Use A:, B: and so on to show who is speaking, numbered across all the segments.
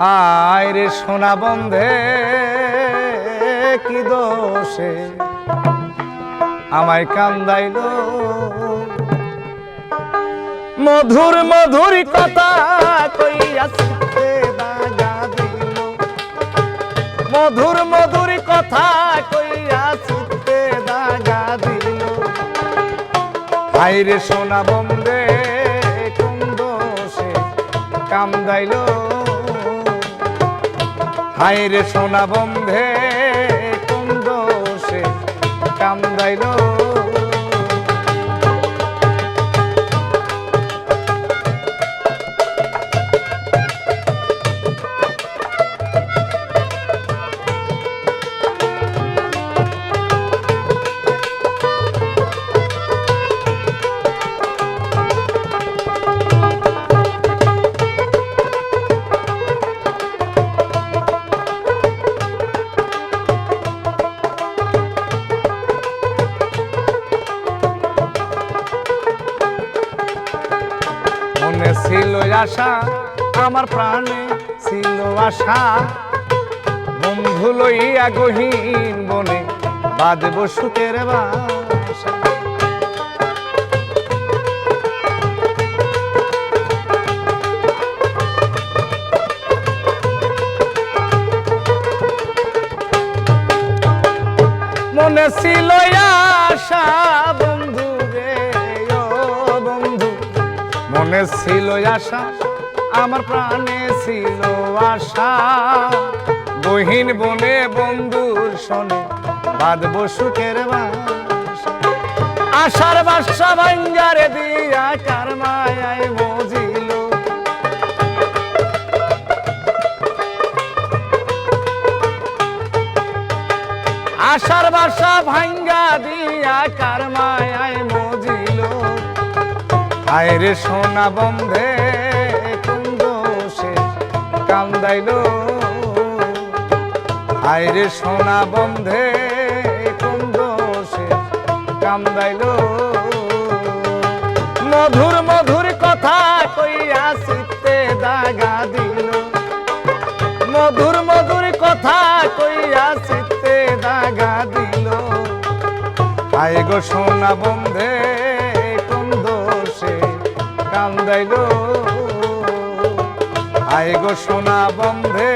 A: আয় রে সোনা বন্ধে, কি দোষে? আমায় কান্দাইল। মধুর মধুর কথা কইয়া চিত্তে দাগা দিল। মধুর মধুর কথা কইয়া চিত্তে দাগা দিল। হাইরে সোনা বন্ধে, কোন দোষে কামদাইল হাইরে সোনা বন্ধে কোন দোষে কামদাইল মনে আশা, আমার প্রাণে ছিল আশা। বন্ধু লইয়া গহীন বনে বাজব সুখের বাসা। মনে ছিল আশা মনে ছিল আশা, আমার প্রাণে ছিল আশা। গহীন বনে বন্ধুর শোনে বাঁধব সুখের আশার বাসা ভাঙ্গারে দিয়া কার মায়ায় মজিল। আশার বাসা ভাঙ্গা দিয়া কার মায়ায় আয়রে সোনা বন্ধে কোন দোষে কান্দাইল। আয়রে সোনা বন্ধে কোন দোষে কান্দাইল। মধুর মধুর কথা কইয়া চিত্তে দাগা দিল। মধুর মধুর কথা কইয়া চিত্তে দাগা দিল। আয় গো সোনা বন্ধে কান্দাইল আয় গো সোনা বন্ধে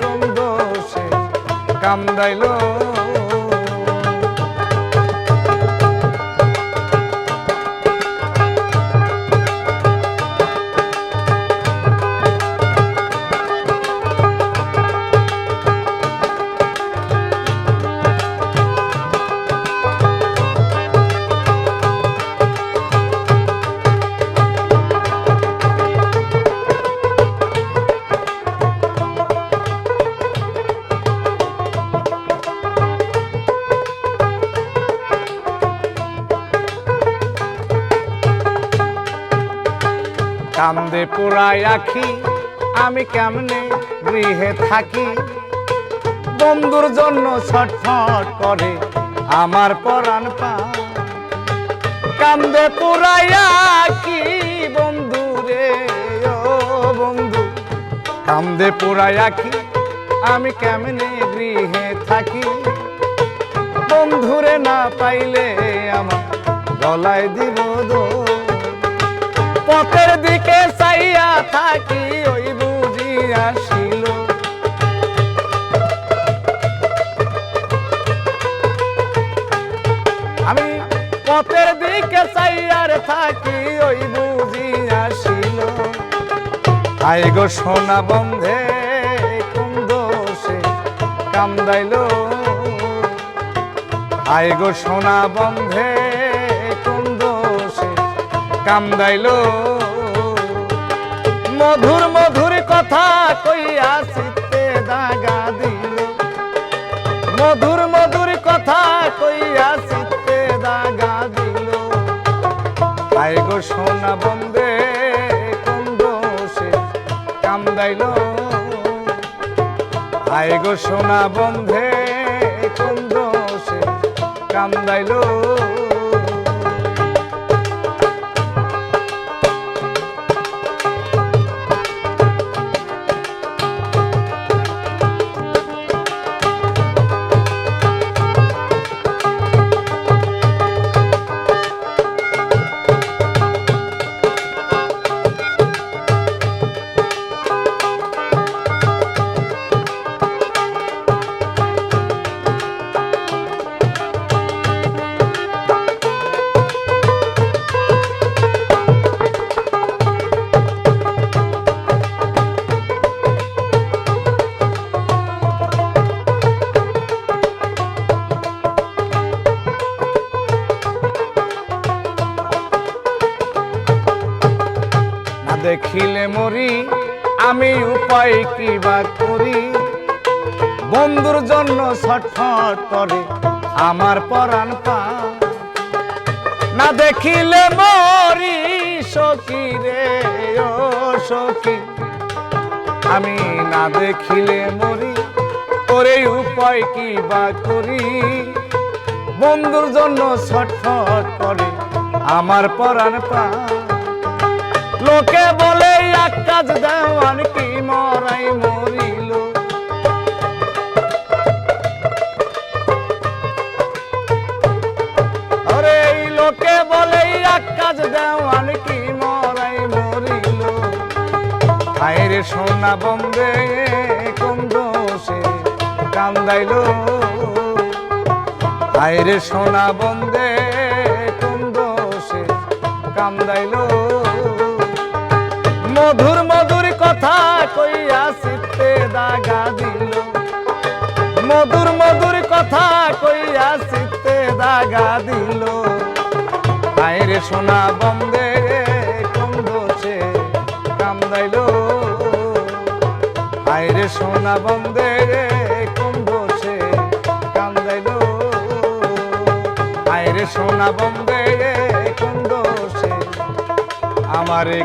A: কোন দোষে কান্দাইল কান্দে পোড়ায় আখি, আমি কেমনে গৃহে থাকি? বন্ধুর জন্য ছটফট করে আমার পরাণ পা কান্দে পোড়ায় আখি, বন্ধু রে, ও বন্ধু। কান্দে পোড়ায় আখি, আমি কেমনে গৃহে থাকি? বন্ধুরে না পাইলে আমার গলায় দিব দোষ। পথের দিকে চাইয়া থাকি, ওই বুঝি আসিল। আমি পথের দিকে চাইয়ার থাকি, ওই বুঝি আসিল। আই গো সোনা বন্ধে, কোন দোষে কামদাইল আই গো সোনা বন্ধে কামদাইল। মধুর মধুর কথা কইয়া চিত্তে দাগা দিল। মধুর মধুর কথা কইয়া চিত্তে দাগা দিল। আই গো সোনা বন্ধে কোন দোষে কামদাইল। আই গো সোনা বন্ধে কোন দোষে কামদাইল। আমি উপায় কি বা করি? বন্ধুর জন্য ছটফট করে আমার পরাণ পা না দেখিলে মরি, সখী রে, ও সখী। আমি না দেখিলে মরি করে উপায় কি বা করি? বন্ধুর জন্য ছটফট করে আমার পরাণ পা লোকে বলে কাজ দেওয়ান কি মরাই মরিল? আরে লোকে বলে, এক কাজ দেওয়ান কি মরাই মরিল? আইরে সোনা বন্দে কোন দোষে কান্দাইল। আইরে সোনা বন্দে কোন দোষে কান্দাইল। মধুর মধুর কথা কইয়া সিতে দাগা দিল। মধুর মধুর কথা কইয়া সিতে দাগা দিল। আইরে সোনা বন্দে কোন দোষে কান্দাইল আইরে সোনা বন্দে কোন দোষে কান্দাইল আইরে সোনা বন্দে কোন দোষে আমারে